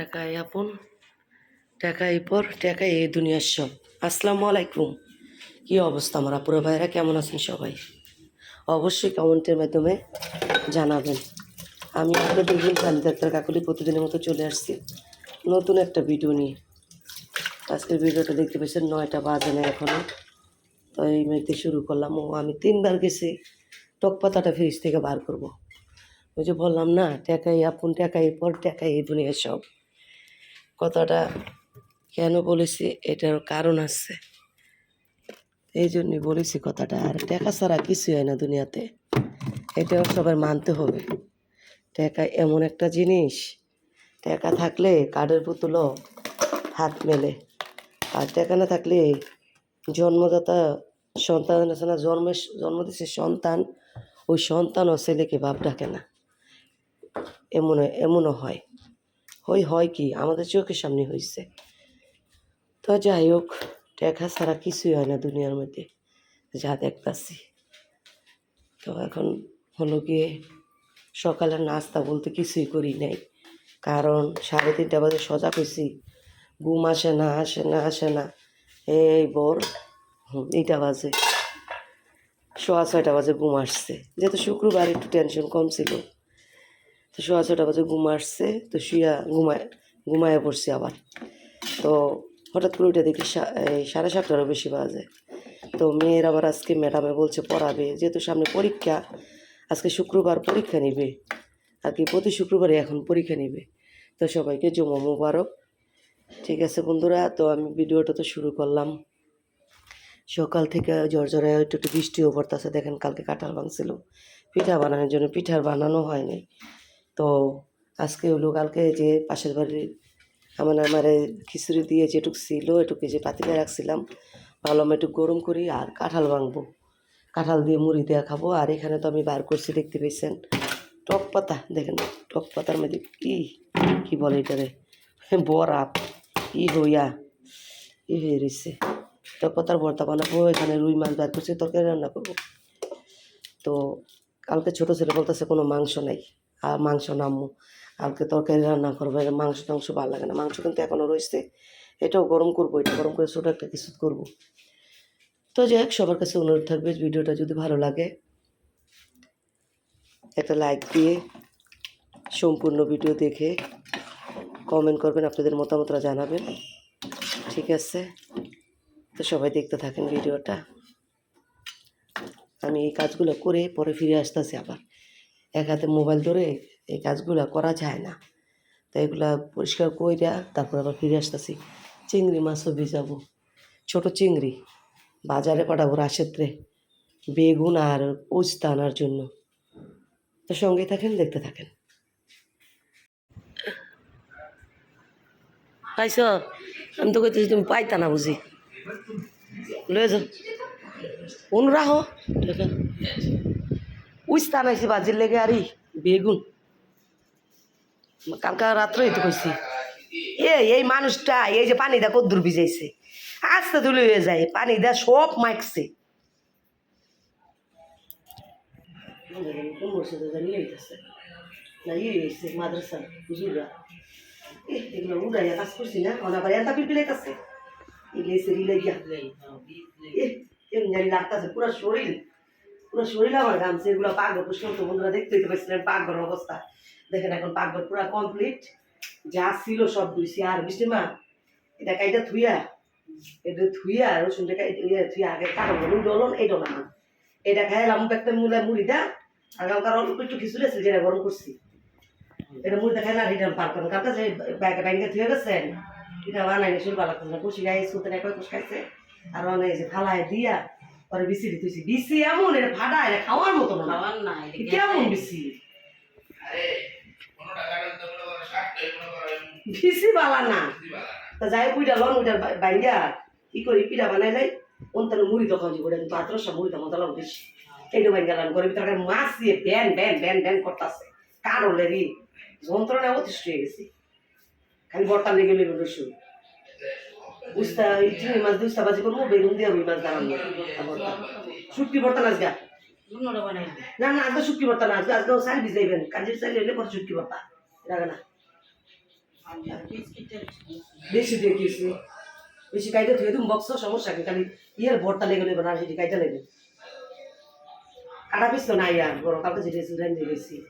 টাকাই আপন টাকাই পর টাকাই এই দুনিয়ার সব। আসসালামু আলাইকুম। কি অবস্থা আমার আপুরা ভাইরা কেমন আছেন সবাই? অবশ্যই কমেন্টের মাধ্যমে জানাবেন। আমি আপনাদের দেখবেন কালী ডাক্তার কাকুলি প্রতিদিনের মতো চলে আসছি নতুন একটা ভিডিও নিয়ে। আজকের ভিডিওটা দেখতে পেয়েছেন নয়টা বাজে না এখনও তো এই মেয়েতে শুরু করলাম। ও, আমি তিনবার গেছি, টক পাতাটা ফ্রিজ থেকে বার করব। ওই যে বললাম না টাকাই আপন টাকাই পর টাকাই এই দুনিয়ার সব। কথাটা কেন বলেছি, এটার কারণ আছে। এই জন্যই বলেছি কথাটা, আর টাকা ছাড়া কিছুই হয় না দুনিয়াতে। এটাও সবার মানতে হবে। টাকা এমন একটা জিনিস, টাকা থাকলে কাঠের পুতুলও হাত মেলে। আর টাকা না থাকলে জন্মদাতা সন্তান আছে না জন্মের জন্ম দিচ্ছে সন্তান, ওই সন্তানও ছেলেকে বাপ ডাকে না। এমন এমনও হয়। হই, হয় কি? আমাদের চোখের সামনে হয়েছে তো যাই হোক টাকা ছাড়া কিছুই হয় না দুনিয়ার মধ্যে। যা দেখতাছি। তো এখন হলো গিয়ে সকালে নাস্তা বলতে কিছুই করি নাই। কারণ সাড়ে তিনটা বাজে সজাগ হয়েছি ঘুম আসে না আসে না আসে না। এই বর এইটা বাজে। সোয়া ছয়টা বাজে ঘুম আসছে। যেহেতু শুক্রবার একটু টেনশন কম ছিল। তো সোয়া ছয়টা বাজে ঘুম আসছে, তো শুয়া ঘুমায় ঘুমায় পড়ছি আবার। তো হঠাৎ করে উঠে দেখি সাড়ে সাতটারও বেশি বাজে। তো মেয়ের আবার আজকে ম্যাডামে বলছে পড়াবে, যেহেতু সামনে পরীক্ষা, আজকে শুক্রবার পরীক্ষা নিবে। আর কি, প্রতি শুক্রবারে এখন পরীক্ষা নিবে। তো সবাইকে জমা মুবারক। ঠিক আছে বন্ধুরা, তো আমি ভিডিওটা তো শুরু করলাম। সকাল থেকে ঝরঝরে একটু একটু বৃষ্টিও পড়তেছে, দেখেন কালকে কাঁঠাল ভাঙছিল। পিঠা বানানোর জন্য পিঠার বানানো হয়নি। তো আজকে হলো কালকে যে পাশের বাড়ির আমার, আমারে খিচুড়ি দিয়ে যেটুক ছিল, এটুকু যে পাতিলে রাখছিলাম, ভাবলাম একটু গরম করি আর কাঁঠাল ভাঙবো। কাঁঠাল দিয়ে মুড়ি দেওয়া খাব। আর এখানে তো আমি বার করছি, দেখতে পেয়েছেন? টক পাতা, দেখেন টক পাতার মধ্যে কি কি বলে এটারে? বরাত ই হইয়া? ই হয়ে রয়েছে টক পাতার ভর্তা বানাবো, এখানে রুই মাছ বার করছি, তরকারি রান্না করব। তো কালকে ছোটো ছেলে বলতেছে কোনো মাংস নাই। আর মাংস নামবো। কালকে তরকারি রান্না করব মাংস টাংস ভালো লাগে না। মাংস কিন্তু এখনও রয়েছে, এটাও গরম করব, এটা গরম করে ছোটো একটা কিছু করব। তো যাই হোক, সবার কাছে অনুরোধ থাকবে ভিডিওটা যদি ভালো লাগে, একটা লাইক দিয়ে সম্পূর্ণ ভিডিও দেখে কমেন্ট করবেন, আপনাদের মতামতটা জানাবেন। ঠিক আছে? তো সবাই দেখতে থাকেন ভিডিওটা। আমি এই কাজগুলো করে পরে ফিরে আসতেছি আবার। এক হাতে মোবাইল ধরে এই কাজগুলো করা যায় না। তো এগুলা পরিষ্কার কইরা তারপর আবার ফিরে আসতেছি। চিংড়ি মাছও ভিজাবো। ছোট চিংড়ি। বাজারে পাঠাবো রাশেত্রে বেগুন আর পোস্তা আনার জন্য। তো সঙ্গে থাকেন, দেখতে থাকেন। পাইছ? আমি তো কইতেছি তুমি পাইতা না বুঝি। লয়ে যাও। অনুরাহ রাহো দেখেন উস্তা নাইছি বাজির লেগে আরি বেগুন কালকা রাত্রেই তো কইছি এ এই মানুষটা এই যে পানি দা কদ্দুর ভিজাইছে আস্তে তুলে হয়ে যায় পানি দা সব মাইকছে ইয়ে মাদ্রাসা হুজুরা এগুলো উড়াইয়া কাজ করছি না অনাবার এত পিলপিলাইতেছে এগুলো এসে রিলে গিয়া এ এমনি পুরো শরীর পুরো শরীর আমার ঘামছে, এগুলো পাকঘর পুষ্কর তো বন্ধুরা দেখতে হইতে পারছিলেন পাকঘরের অবস্থা। দেখেন এখন পাকঘর পুরো কমপ্লিট যা ছিল সব ধুইছি। আর বৃষ্টি মা, এটা কাইটা থুইয়া এটা থুইয়া রসুনটা কাইটা ইয়ে থুইয়া আগে কারণ বলুন ডলন এই ডলাম এটা খাইলাম একটা মুলা মুড়িটা আর কালকার অল্প একটু খিচুড়ি আছে যেটা গরম করছি। এটা মুড়িটা খাইলাম এটা পার করেন কালকে যে ব্যাগে থুয়ে গেছেন, এটা বানাই শুরু পালা করছে খুশি গায়ে সুতে না কয় খাইছে, আর অনেক যে ফালায় দিয়া পরে বিসি দিতেছি বিসি এমন এটা ফাটা এটা খাওয়ার মতো না। খাওয়ার না কেমন বিসি? বিসি বালা না। তা যাই পিঠা লন ওইটার বাইঙ্গা কি করি পিঠা বানাই লাই। অন্তর মুড়ি তো খাওয়া যাবে পাত্র সব মুড়ি তো মতো লাগ বেশি এইটা বাইঙ্গা লান করে ভিতরে মাছ দিয়ে ব্যান ব্যান ব্যান ব্যান করতেছে। কারও লেগি যন্ত্রণা অতিষ্ঠ হয়ে গেছি। খালি বর্তা লেগে লেগে রসুন বুঝতা এই আজকে আজকে আজকে না। বেশি বেশি কাইতে ধুয়ে বক্স সমস্যা কি? খালি ইয়ের ভরটা লেগে না সেটি কাইতে লেগে। কাটা পিস তো নাই আর, বড় কালকে দিয়ে গেছি।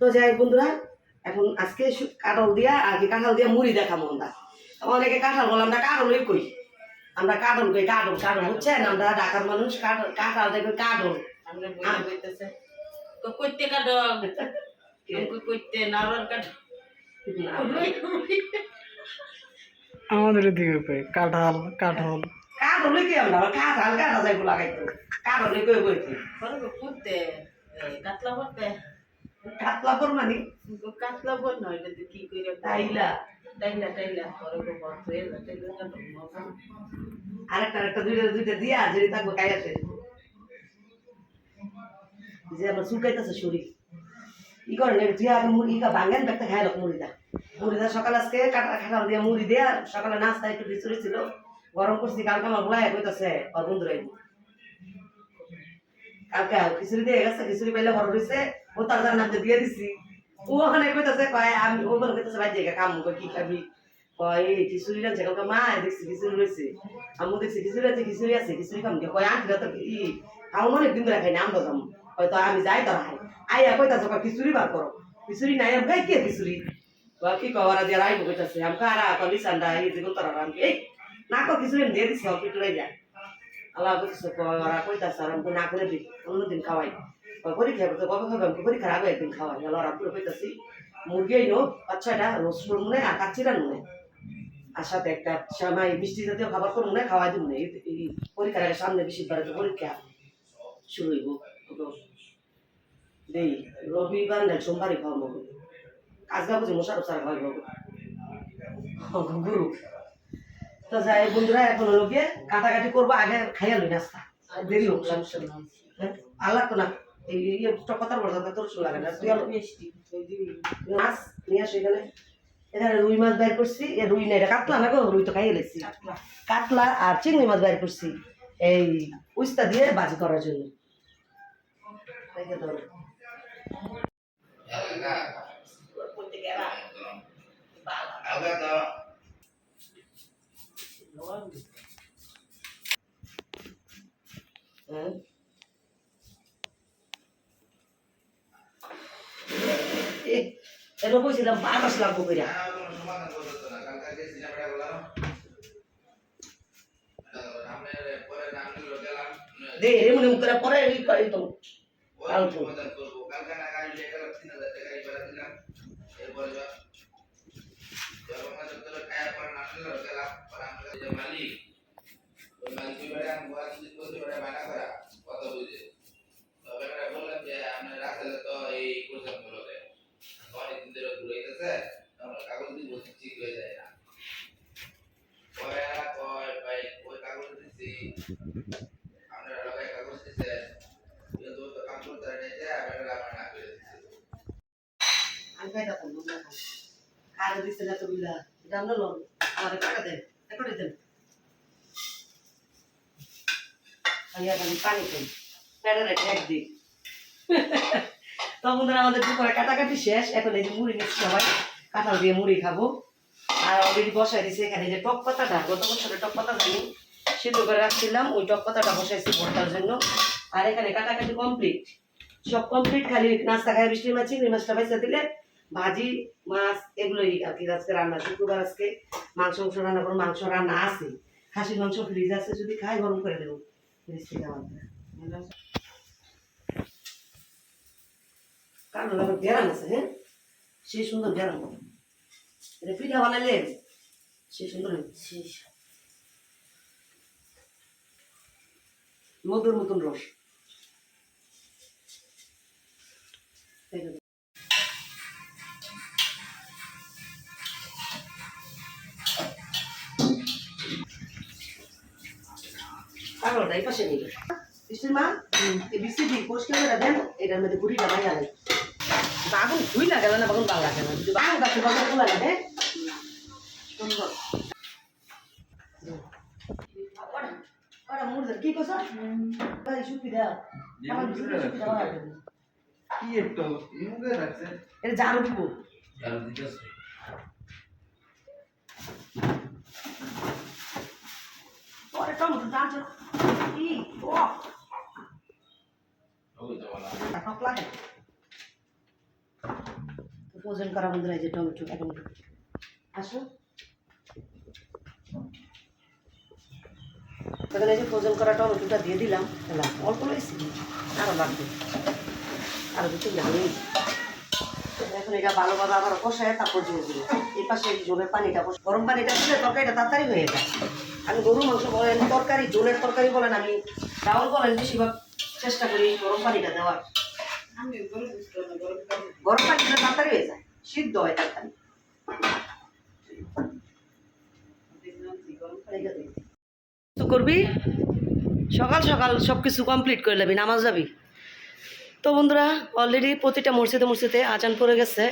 তো যাই বন্ধুরা, এখন আজকে কাঁঠাল দিয়া, আর কি কাঁঠাল দিয়া মুড়ি দেখা মন্দা অনেকে কাঁঠাল বলে আমরা কাঁঠালই কই? আমরা কাঁঠাল কই কাঁঠাল কাঁঠাল বুঝছেন? আমরা ঢাকার মানুষ কাঁঠাল কাঁঠাল দেখবে কাঁঠাল। করতে কাটো করতে নাড়ার কাটো আমাদের দিকে কই? কাঁঠাল কাঁঠাল। কাঁঠাল কি আমরা? কাঁঠাল কাঁঠাল যাইব লাগাইতো। কাঁঠাল কই কইছি করতে কাতলা করতে কাতলা পর মানে? কাতলা বল নয় কি করে তাইলা। দুইটা দুইটা থাকব মুড়ি সকালে আজকে দিয়ে মুড়ি দিয়ে, সকালে একটু খিচুড়ি ছিল। গরম করছি, কালকে আমার বলাই কইতাছে, ওর বন্ধুরা কালকে খিচুড়ি দিয়ে গেছে, খিচুড়ি পাইলে বড় হয়েছে ও তার নামতে দিয়ে দিছি। ও ওখানে কইতাছে, কয়, আমি ও বলে কইতাছে, ভাই, জায়গা কাম কই কি খাবি? কয় খিচুড়ি রাখছে কালকে মা দেখছি খিচুড়ি রয়েছে। আমি দেখছি, খিচুড়ি আছে খিচুড়ি আছে, খিচুড়ি খাম কে কয় আন্টি তো ই খাও অনেক দিন ধরে খাই না আমরা যাম হয়তো আমি যাই তো হাই আইয়া কইতাছে, কয়, খিচুড়ি বার করো। খিচুড়ি নাই, আমি কে খিচুড়ি? কি কওয়ারা দিয়ে রাইব, কইতাছে। আমি কারা কলি সান্ডা এই যে তোরা আমি এই, না কো খিচুড়ি দিয়ে দিছি, অল্প একটু যা আল্লাহ কইতাছে কওয়ারা কইতাছে আর না করে দিই অন্যদিন খাওয়াই। পরীক্ষা করতে কবে খাবে আমি একদিন খাওয়াই আল্লাহ রাপুরে কইতাছি মুরগি আইনো আচ্ছা রোস্ট করব আর নুনে আর সাথে একটা সামাই মিষ্টি জাতীয় খাবার করব না খাওয়াই দিব না পরীক্ষার আগে সামনে পরীক্ষা, শুরু হইব। দেই, রবিবার না, সোমবারই খাওয়াবো কাজ গাবো যে মশার সারা খাওয়াইব গুরু। তো যাই বন্ধুরা, এখন হলো গিয়ে কাটাকাটি করব, আগে খাইয়া লই নাস্তা। দেরি হোক হ্যাঁ? আর না। এই ইয়ে টকতার বর্ষা তোর শুরু লাগে না তুই মিষ্টি মাছ নিয়ে আসো এখানে। এখানে রুই মাছ বের করছি রুই না এটা কাতলা না গো রুই তো খাইয়ে লেছি। কাতলা। আর চিংড়ি মাছ বের করছি এই উস্তা দিয়ে বাজি করার জন্য। হ্যাঁ? এ, এটা কইছিলাম বাতাস লাগবো কইরা। দে রে মুখে পরে এই শেষ এখন এই যে মুড়ি নিচ্ছি সবাই। কাঁঠাল দিয়ে মুড়ি খাব। আর অলরেডি বসাই দিয়েছি এখানে যে টক পাতাটা, গত বছরের টক পাতা জানি সিদ্ধ করে রাখছিলাম, ওই টক পাতাটা বসাইছি ভর্তার জন্য। আর এখানে কাটাকাটি কমপ্লিট সব কমপ্লিট খালি নাস্তা খাই বৃষ্টি মাছ, চিংড়ি মাছটা পয়সা দিলে ভাজি, মাছ, এগুলোই আর কি আজকে রান্না। শুক্রবার আজকে মাংস মাংস রান্না করো মাংস রান্না আছে। খাসির মাংস ফ্রিজ আছে, যদি খাই গরম করে দেবো। ফ্রিজ থেকে আমাদের কারণ আবার গ্যারান আছে হ্যাঁ? সেই সুন্দর গ্যারান এটা পিঠা বানাইলে সেই সুন্দর মধুর মতন রস। এই পাশে বৃষ্টির মা এই দিয়ে পরিষ্কার করে দেন এটার মধ্যে মাইয়া লাগে বাগুন খুই লাগে না বাগুন ভালো লাগে না। যদি বাগুন গাছে বাগুন খোলা লাগে হ্যাঁ? কি কস সুপি দাও। কি একটু মুখে রাখছে? এটা জারু দিব। জারু দিতেছে। ওজন করা টমেটো এখন আসো। এই যে ওজন করা টমেটোটা দিয়ে দিলাম অল্প লাগছে আরও লাগবে। আরও এখন এটা ভালোভাবে আবার কষায় তারপর জল দিল এই পাশে এই জলের পানিটা গরম পানিটা দিলে তরকারিটা তাড়াতাড়ি হয়ে যায়। আমি গরু মাংস বলেন, তরকারি জলের তরকারি বলেন, আমি ডাউল বলেন, বেশিরভাগ চেষ্টা করি গরম পানিটা দেওয়ার। আমি গরম পানি দিলে তাড়াতাড়ি হয়ে যায়, সিদ্ধ হয় তাড়াতাড়ি। করবি? সকাল সকাল সব কিছু কমপ্লিট করে নেবি, নামাজ যাবি। তো বন্ধুরা অলরেডি প্রতিটা মসজিদে মসজিদে আজান পড়ে গেছে।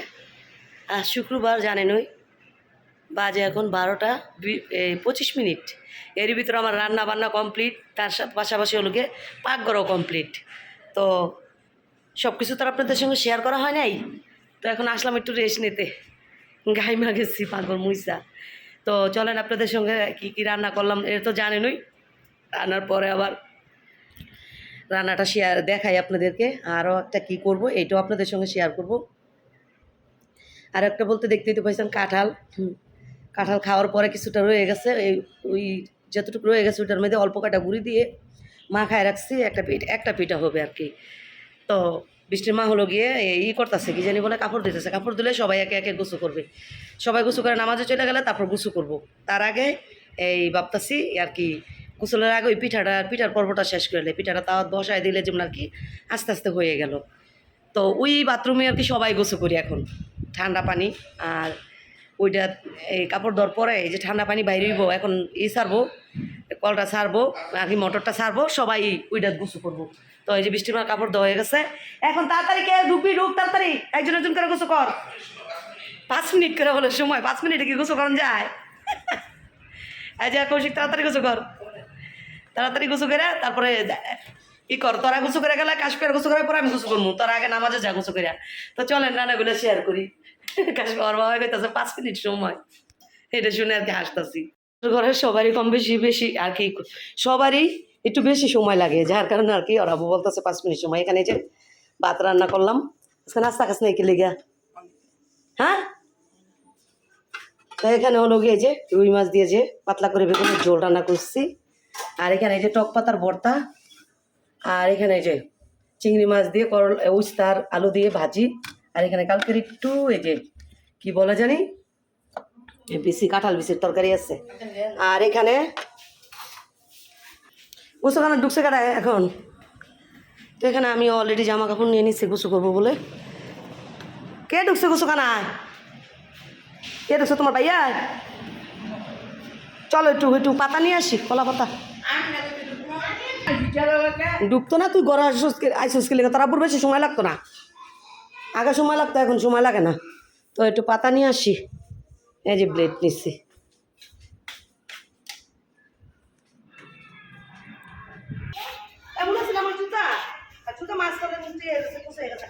আর শুক্রবার জানেনই বাজে এখন বারোটা পঁচিশ মিনিট। এর ভিতরে আমার রান্না বান্না কমপ্লিট তার পাশাপাশি হলো পাকঘরও কমপ্লিট তো সব কিছু তো আপনাদের সঙ্গে শেয়ার করা হয় নাই। তো এখন আসলাম একটু রেস্ট নিতে। গাইমা গেছি পাকঘর মুইসা তো চলেন আপনাদের সঙ্গে কি কি রান্না করলাম এটা তো জানেনই। রান্নার পরে আবার রান্নাটা শেয়ার দেখাই আপনাদেরকে, আরও একটা কি করব, এইটাও আপনাদের সঙ্গে শেয়ার করব। আর একটা বলতে দেখতেই তো পাইছেন কাঁঠাল। কাঁঠাল খাওয়ার পরে কিছুটা রয়ে গেছে, এই ওই যতটুকু রয়ে গেছে ওটার মধ্যে অল্প কাটা গুঁড়ি দিয়ে মাখায় রাখছি, একটা পিঠ, একটা পিঠা হবে আর কি। তো বৃষ্টির মা হলো গিয়ে এই ই করতেছে, কি জানি বলে কাপড় দিতেছে। কাপড় দিলে সবাই একে একে গুছু করবে। সবাই গুছু করে নামাজে চলে গেলে তারপর গুছু করব। তার আগে এই ভাবতাছি আর কি, গোসলের আগে ওই পিঠাটা, পিঠার পর্বটা শেষ করে পিঠাটা তাও বসায় দিলে যেমন আর কি আস্তে আস্তে হয়ে গেল। তো ওই বাথরুমে আর কি সবাই গোসু করি এখন। ঠান্ডা পানি আর ওইটা এই কাপড় দেওয়ার পরে এই যে ঠান্ডা পানি বাইরে হইব, এখন ই সারবো, কলটা সারবো আর কি মোটরটা সারবো, সবাই ওইটা গোসু করব। তো এই যে বৃষ্টির মার কাপড় দেওয়া হয়ে গেছে। এখন তাড়াতাড়ি কে? ঢুকবি ঢুক তাড়াতাড়ি। একজন একজন করে গোসু কর। পাঁচ মিনিট করে হলো সময়, পাঁচ মিনিটে কি গোসু করান যায়? এই যে কৌশিক, তাড়াতাড়ি গোসু কর। তাড়াতাড়ি গোসু করে তারপরে কি কর, তোরা গুছু করে গেলে কাশ্মীর গুছু করে পরে আমি গুছু করব। তোর আগে নামাজে যা গুছু করে তো চলেন রান্নাগুলো শেয়ার করি। কাশ্মীর ওর বাবা কইতাছে, পাঁচ মিনিট সময়। এটা শুনে আর কি হাসতাছি। ঘরে সবারই কম বেশি বেশি আর কি, সবারই একটু বেশি সময় লাগে, যার কারণে আর কি ওরা বলতেছে পাঁচ মিনিট সময়। এখানে যে ভাত রান্না করলাম, আজকে নাস্তা খাস নাকি লেগে? হ্যাঁ? তো এখানে হলো গিয়ে যে রুই মাছ দিয়ে যে পাতলা করে বেগুনের ঝোল রান্না করছি। আর এখানে যে টক পাতার ভর্তা, আর এখানে এই যে চিংড়ি মাছ দিয়ে করল উস্তার আলু দিয়ে ভাজি। আর এখানে কালকের একটু এই যে কি বলে জানি? বিসি কাঁঠাল বিসির তরকারি আছে। আর এখানে গুছো খানা ঢুকছে কাটা এখন? তো এখানে আমি অলরেডি জামা কাপড় নিয়ে নিচ্ছি গুছো করব বলে। কে ঢুকছে গুছো খানায় কে ঢুকছে তোমার ভাইয়া? চলো একটু একটু পাতা নিয়ে আসি, কলা পাতা। ডুবতো না তুই গড় আইসিস কে লেগে? তারা বেশি সময় লাগতো না। আগে সময় লাগতো, এখন সময় লাগে না। তো একটু পাতা নিয়ে আসি। এই যে ব্লেড নিচ্ছি এমন আছিল আমার জুতা জুতা মাছ করে এসে পুষে গেছে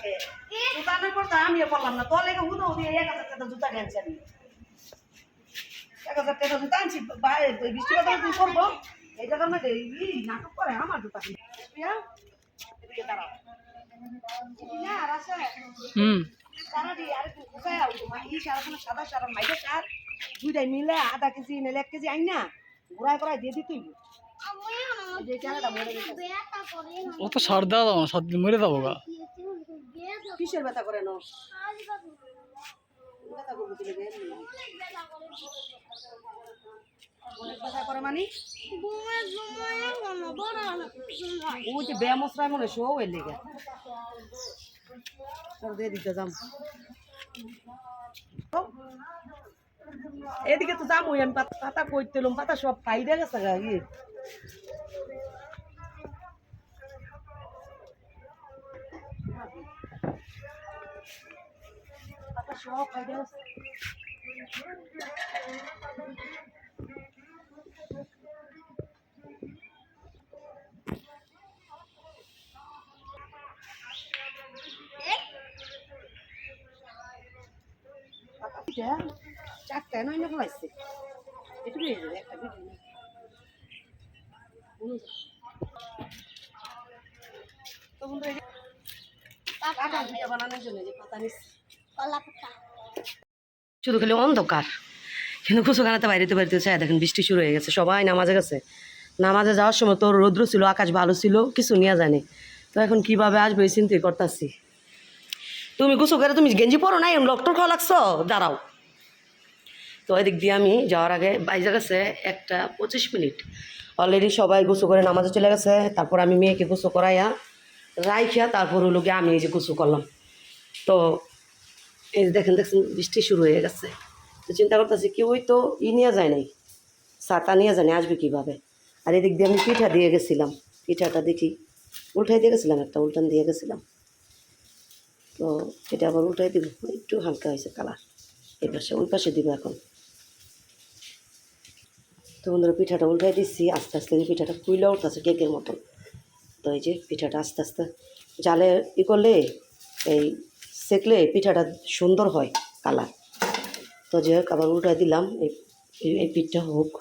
জুতা আনার পর তো আমিও পড়লাম না। তোর লেগে হুদো দিয়ে এক হাজার টাকা জুতা আনছি আমি। এক হাজার টাকা জুতা আনছি বৃষ্টি কথা তুই করব? এই জায়গার মধ্যে নাটক করে আমার জুতা এদিকে দাঁড়াও। না? হুম। সাদা সারা মাইকে সার দুইটাই মিলে আধা কেজি নাহলে এক কেজি আইন। না ঘুরাই করাই দিয়ে দিতেই গেছে ও তো সার দেওয়া যাব মরে যাব গা কিসের ব্যথা করে যে দিয়ে যাম এদিকে তো যাম পাতা কইতেলাম পাতা সব ফাইডে গেছে গা ইয়ে পাতা সব চারটা নয় না ফেলাইছে একটু একটা ভিডিও শুধু খালি অন্ধকার। কিন্তু কুসু খানাতে বাইরেতে বাড়িতে চাই দেখেন বৃষ্টি শুরু হয়ে গেছে, সবাই নামাজে গেছে। নামাজে যাওয়ার সময় তো রৌদ্র ছিল, আকাশ ভালো ছিল, কিছু নিয়ে জানি তো এখন কীভাবে আসবে, এই চিন্তাই করতেছি। তুমি করে তুমি গেঞ্জি পরো নাই ডক্টর খাওয়া লাগছো? দাঁড়াও। তো এদিক দিয়ে আমি যাওয়ার আগে বাইজে গেছে একটা পঁচিশ মিনিট। অলরেডি সবাই গোসু করে নামাজে চলে গেছে, তারপর আমি মেয়েকে গোসু করাইয়া রাইখিয়া তারপর হলো গিয়ে আমি এই যে গোসু করলাম। তো এই দেখেন, দেখছেন, বৃষ্টি শুরু হয়ে গেছে। তো চিন্তা করতেছি ওই তো ই নিয়ে যায় নাই? ছাতা নিয়ে যায় আসবে কীভাবে? আর এদিক দিয়ে আমি পিঠা দিয়ে গেছিলাম। পিঠাটা দেখি উল্টাই দিয়ে গেছিলাম, একটা উল্টান দিয়ে গেছিলাম। তো এটা আবার উল্টাই দিব, একটু হালকা হয়েছে কালার এই পাশে, ওই পাশে দিব এখন। তো বন্ধুরা পিঠাটা উল্টাই দিচ্ছি, আস্তে আস্তে পিঠাটা কুইলে উঠতেছে কেকের মতন। তো এই যে পিঠাটা আস্তে আস্তে জালে ই করলে এই সেকলে পিঠাটা সুন্দর হয় কালার। তো যে হোক, আবার উল্টাই দিলাম, এই, এই- পিঠটা হোক।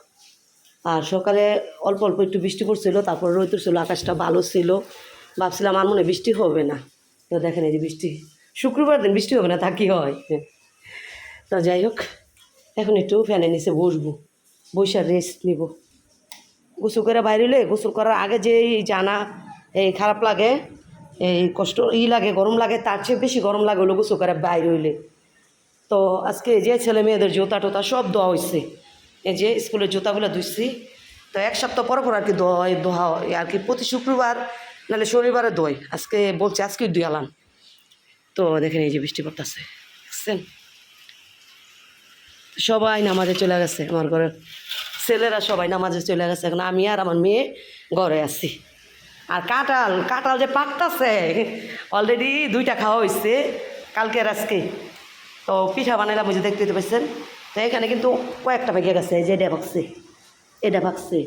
আর সকালে অল্প অল্প একটু বৃষ্টি পড়ছিল, তারপর রোদ ছিল আকাশটা ভালো ছিল। ভাবছিলাম আর মনে বৃষ্টি হবে না। তো দেখেন এই যে বৃষ্টি, শুক্রবার দিন বৃষ্টি হবে না, তা কি হয়? তো যাই হোক, এখন একটু ফ্যানের নিচে বসবো। বসে রেস্ট নিব। গোসল করে বাইরে গোসল করার আগে যে এই জানা, এই খারাপ লাগে, এই কষ্ট, ই লাগে, গরম লাগে, তার চেয়ে বেশি গরম লাগে হলো গোসল করে বাইরে হইলে। তো আজকে যে ছেলে মেয়েদের জুতা টোতা সব ধোয়া হয়েছে এই যে স্কুলের জুতাগুলো ধুইছি, তো এক সপ্তাহ পর পর আর কি ধোয়া হয়, আর কি প্রতি শুক্রবার নাহলে শনিবারে ধোয়, আজকে বলছে আজকে ধুয়ালাম তো দেখেন এই যে বৃষ্টি পড়তেছে, দেখছেন? সবাই নামাজে চলে গেছে, আমার ঘরে ছেলেরা সবাই নামাজে চলে গেছে। এখন আমি আর আমার মেয়ে ঘরে আছি। আর কাঁঠাল কাঁঠাল যে পাকতাছে অলরেডি দুইটা খাওয়া হয়েছে কালকের আজকে। তো পিঠা বানাইলাম বুঝে দেখতে তো পাচ্ছেন। তো এখানে কিন্তু কয়েকটা পেকে গেছে যে এটা পাকছে এটা পাকছে।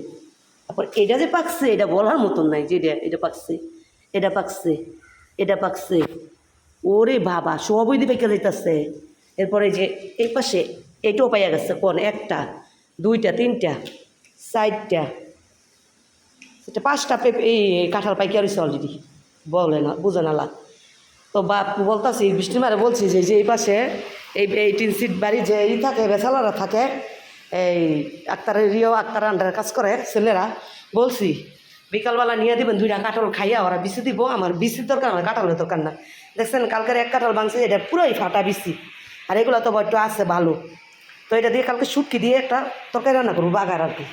তারপর এটা যে পাকছে, এটা বলার মতন নাই, যে এটা এটা পাকছে এটা পাকছে এটা পাকছে। ওরে বাবা সবই দিয়ে পেকে যাইতেছে এরপরে যে এই পাশে এটাও পাইয়া গেছে, কোন? একটা, দুইটা, তিনটা, চারটা। সেটা পাঁচটা পেঁপে এই কাঁঠাল পাইকার হয়েছে অলরেডি বলে না, বুঝে নালা তো বাপ, বলতাছি বৃষ্টি মারে বলছি যে যে এই পাশে এই এই টিন সিট বাড়ি যে ই থাকে বেসালারা থাকে, এই আক্তারের রিও, আক্তার আন্ডারে কাজ করে, ছেলেরা, বলছি, বিকালবেলা নিয়ে দিবেন দুইটা কাঁঠাল খাইয়া, ওরা বিসি দিব, আমার বিসির দরকার, আমার কাঁঠালের দরকার না। দেখছেন, কালকের এক কাঁঠাল ভাঙছে, এটা পুরোই ফাটা বিসি আর এগুলো তো বড্ড আছে, ভালো। তো এটা দিয়ে কালকে শুটকি দিয়ে একটা তরকারি রান্না করব বাগার আর কি।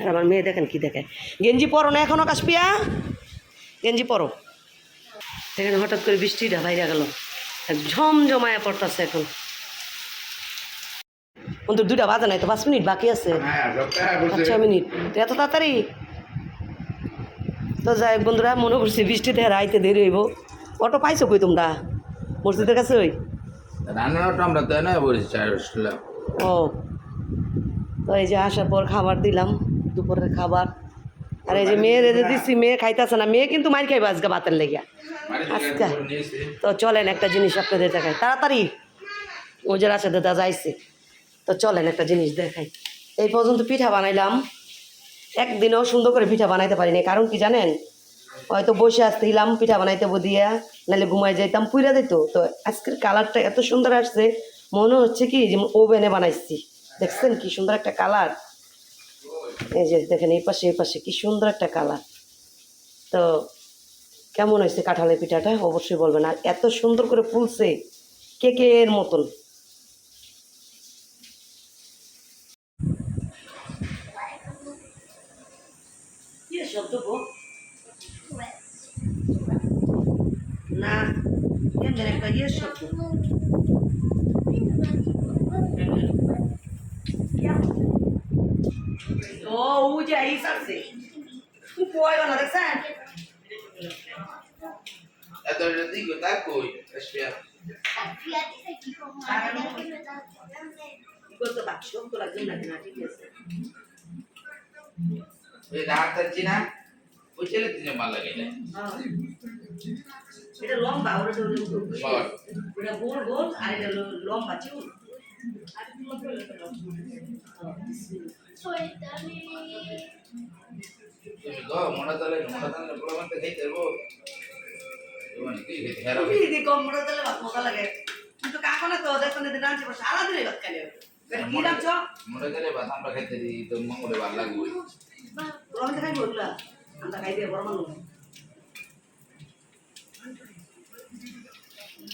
আর আমার মেয়ে দেখেন কি দেখে। গেঞ্জি পরো না এখনও কাশপিয়া গেঞ্জি পরো। দেখেন হঠাৎ করে বৃষ্টিটা বাইরে গেল। ঝমঝমায়া পড়তেছে এখন। কিন্তু দুইটা বাজে নাই তো পাঁচ মিনিট বাকি আছে। হ্যাঁ পাঁচ ছয় মিনিট। এত তাড়াতাড়ি? তো যাই বন্ধুরা মনে করছি বৃষ্টিতে রাইতে দেরি হইব। অটো পাইছো কই তোমরা? মসজিদের কাছে ওই? রান্নাটা আমরা তাই না বলেছি চার বসলাম ও। তো এই যে আসার পর খাবার দিলাম, দুপুরের খাবার। আর এই যে মেয়ের এদের দিচ্ছি মেয়ে খাইতেছে না, মেয়ে কিন্তু মার খাইবে আজকে ভাতের লেগে আজকে। তো চলেন একটা জিনিস আপনাদের দেখাই। তাড়াতাড়ি। ওজের আছে দাদা যাইছে। তো চলেন একটা জিনিস দেখাই। এই পর্যন্ত পিঠা বানাইলাম। একদিনও সুন্দর করে পিঠা বানাইতে পারিনি। কারণ কি জানেন? হয়তো বসে আসতেইলাম পিঠা বানাইতে দিয়া নাহলে ঘুমাই যাইতাম, পুইরা দিত। তো আজকের কালারটা এত সুন্দর আসছে, মনে হচ্ছে কি যে ওভেনে বানাইছি। দেখছেন কি সুন্দর একটা কালার? এই যে দেখেন, এই পাশে এই পাশে, কি সুন্দর একটা কালার। তো কেমন হয়েছে কাঁঠালের পিঠাটা? অবশ্যই বলবেন। আর এত সুন্দর করে ফুলছে, কেকের মতন। শব্দ না এমনি একটা ইয়ে শব্দ ও ওই যে আইস আছে। কয় না দেখছেন এত দিকে তা কই আসবিয়া করতে পারছি তো লাগবে না ঠিক আছে। ওই দাঁড় থাকছি না। ওই ছেলে তিনে মাল লাগে না। এটা লম্বা বল। ওটা গোল গোল আর এটা ল- লম্বা চুল। মনে তালে মনে তালে বলা মানতে হেরা দিদি কম করে দিলে ভাত মজা লাগে কিন্তু কাকনে তো দেখো না রাঁধছে সারাদিনই ভাত খালি কি রাঁধছ মনে তালে ভাত আমরা খাইতে দিই তো মঙ্গলে ভালো লাগবে। গরম খাই বললা আমরা খাই দিয়ে গরম আনো না কো ডক্টর চলো দাঁত দিলে দিও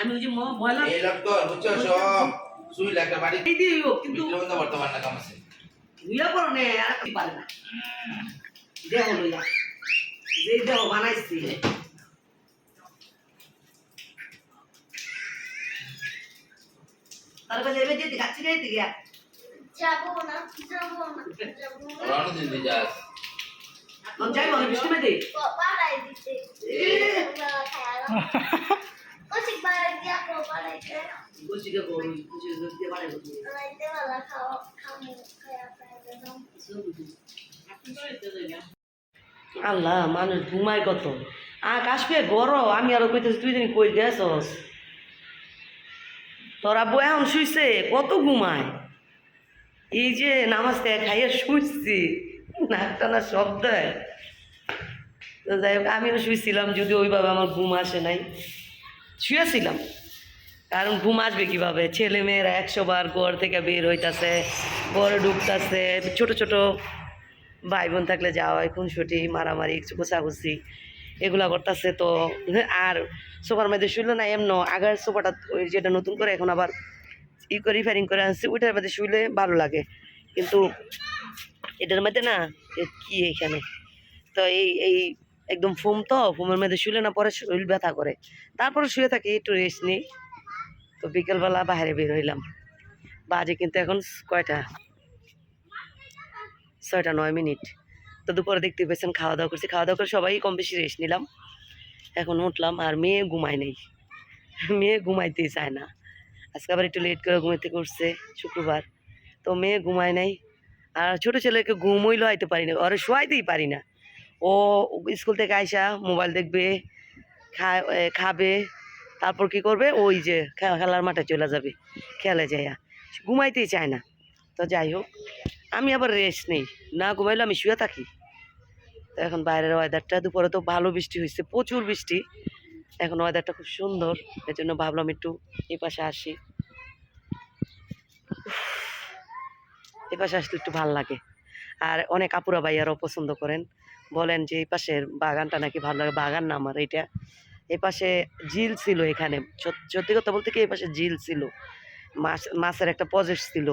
আমি ওই যে ময়লা এই লোক বুঝছ সব শুইলে একটা বাড়ি। এই দিও কিন্তু বিপ্লব বর্তমান না কাম আছে ইয়া করো নে আর কি পারে না। দেহ লইয়া যে দেহ বানাইছি। তারপরে এবার যেতে গাছি গাইতে গিয়া। যাব না যাব না যাব না ওরা অনেকদিন যাস যাই বৃষ্টি মেদে পাড়াই দিতে কচি পাড়াই দিয়া কো পাড়াই গুছি কে বড় গুছি গুছি বাড়াই গুছি রাইতে বেলা খাও খামু খায়া খায়া আল্লাহ মানুষ ঘুমায় কত? আকাশ পেয়ে গরম আমি আরও কইতেছি তুই দিন কই গেছস? তোর আব্বু এখন শুইছে কত ঘুমায়? এই যে নামাজ খাইয়ে শুইছি, নাক টানা শব্দ হয়। যাই হোক, আমিও শুয়েছিলাম যদি ওইভাবে আমার ঘুম আসে নাই। শুয়েছিলাম, কারণ ঘুম আসবে কীভাবে? ছেলে মেয়েরা একশো বার ঘর থেকে বের হইতাছে, ঘরে ঢুকতাছে, ছোট ছোট ভাই বোন থাকলে যাওয়া খুনসুটি, মারামারি কুচাকুচি এগুলা করতেছে তো। আর সোফার মধ্যে শুইলে না, এমন আগের সোফাটা ওই যেটা নতুন করে এখন আবার ই করে রিফারিং করে আনছি, ওইটার মধ্যে শুইলে ভালো লাগে। কিন্তু এটার মধ্যে না কি এখানে? তো এই এই একদম ফোম তো ফোমের মধ্যে শুলে না পরে শরীর ব্যথা করে। তারপরে শুয়ে থাকি, একটু রেস্ট নিই। তো বিকেলবেলা বাইরে বের হইলাম। বাজে কিন্তু এখন কয়টা? ছয়টা নয় মিনিট। তো দুপুরে দেখতে পেয়েছেন খাওয়া দাওয়া করছি। খাওয়া দাওয়া করে সবাই কম বেশি রেস্ট নিলাম। এখন উঠলাম আর মেয়ে ঘুমায় নেই। মেয়ে ঘুমাইতেই চায় না। আজকে আবার একটু লেট করে ঘুমাইতে করছে শুক্রবার। তো মেয়ে ঘুমায় নাই। আর ছোটো ছেলেকে ঘুমইলেও আইতে পারি না, ওরে শোয়াইতেই পারি না। ও স্কুল থেকে আইসা মোবাইল দেখবে খাবে, তারপর কি করবে? ওই যে খেলার মাঠে চলে যাবে, খেলে যাইয়া। ঘুমাইতেই চায় না। তো যাই হোক, আমি আবার রেস্ট নেই। না ঘুমাইলে আমি শুয়ে থাকি। তো এখন বাইরের ওয়েদারটা দুপুরে তো ভালো বৃষ্টি হয়েছে প্রচুর বৃষ্টি। এখন ওয়েদারটা খুব সুন্দর এর জন্য ভাবলাম একটু এই পাশে আসি। এই পাশে আসলে একটু ভালো লাগে। আর অনেক আপুরা ভাইয়ারাও পছন্দ করেন। বলেন যে এই পাশের বাগানটা নাকি ভালো লাগে, বাগান না আমার, এটা এই পাশে ঝিল ছিল এখানে। সত্যি কথা বলতে কি এই পাশে ঝিল ছিল। মাছ, মাছের একটা প্রজেক্ট ছিল।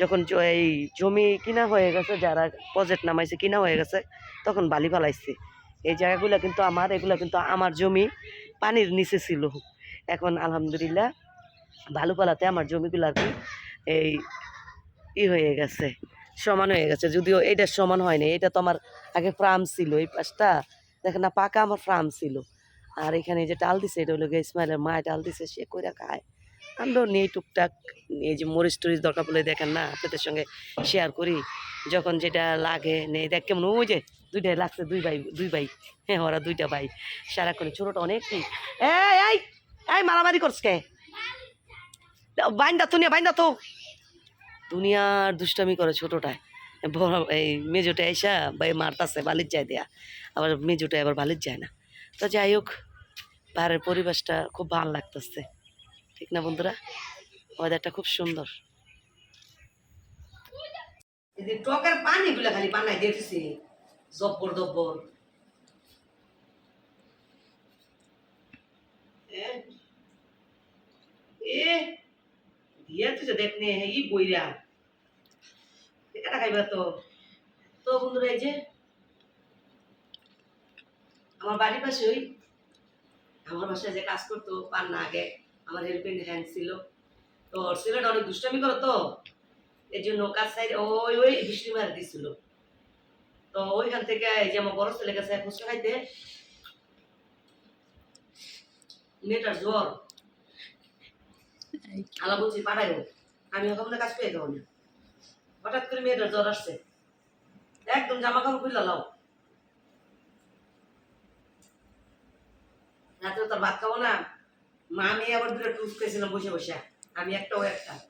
যখন এই জমি কিনা হয়ে গেছে, যারা প্রজেক্ট নামাইছে, কিনা হয়ে গেছে, তখন বালি ফালাইছে। এই জায়গাগুলো কিন্তু আমার, এগুলো কিন্তু আমার জমি, পানির নিচে ছিল। এখন আলহামদুলিল্লাহ বালু পালাতে আমার জমিগুলো আর কি এই ই হয়ে গেছে, সমান হয়ে গেছে। যদিও এটা সমান হয়নি, এটা তো আমার আগে ফার্ম ছিল এই পাশটা। দেখেন না, পাকা আমার ফার্ম ছিল। আর এখানে যে ডাল দিছে, এটা হলো গিয়ে ইসমাইলের মা ডাল দিছে, সে কইরা খায়। আমরাও নেই টুকটাক এই যে মরিচ টরিচ দরকার পড়লে দেখেন না, আপনাদের সঙ্গে শেয়ার করি। যখন যেটা লাগে নেই, দেখ কেমন, ওই যে দুইটাই লাগছে, দুই ভাই দুই ভাই হ্যাঁ ওরা দুইটা ভাই। সারাক্ষণ ছোটোটা অনেক কি। এই এই মারামারি করছে কে? বাইন্দা তো নিয়ে বাইন্দা তো। দুনিয়ার দুষ্টামি করে ছোটোটায়। বড়, এই মেজোটা এসা ভাই মারতাছে, বালির যায় দেয়া। আবার মেজোটা আবার বালির যায় না। তো যাই হোক পাহাড়ের পরিবেশটা খুব ভালো লাগতেছে। ঠিক না, বন্ধুরা? ওয়েদারটা খুব সুন্দর। খালি জব্বর বইরা। তো। তো বন্ধুরা, এই যে আমার বাড়ির পাশে ওই আমার বাসায় যে কাজ করতো পার না আগে। আমার হেল্পিং হ্যান্ড ছিল। তো ওর ছেলেটা অনেক দুষ্টামি করো তো। এর জন্য কাজ সাইড ওই ওই বৃষ্টি মারি দিছিল। তো ওইখান থেকে এই যে আমার বড় ছেলে গেছে ফুচকা খাইতে মেয়েটার জ্বর। আলা বলছি পাঠাইও আমি ওখানে কাজ পেয়ে যাব না। হঠাৎ করে মেয়েটার জ্বর আসছে। একদম জামা কাপড় খুলে লাও। রাত্রে তোর ভাত খাব না। মা আমি আবার দুটো টুস বসে বসে আমি একটা ও একটা।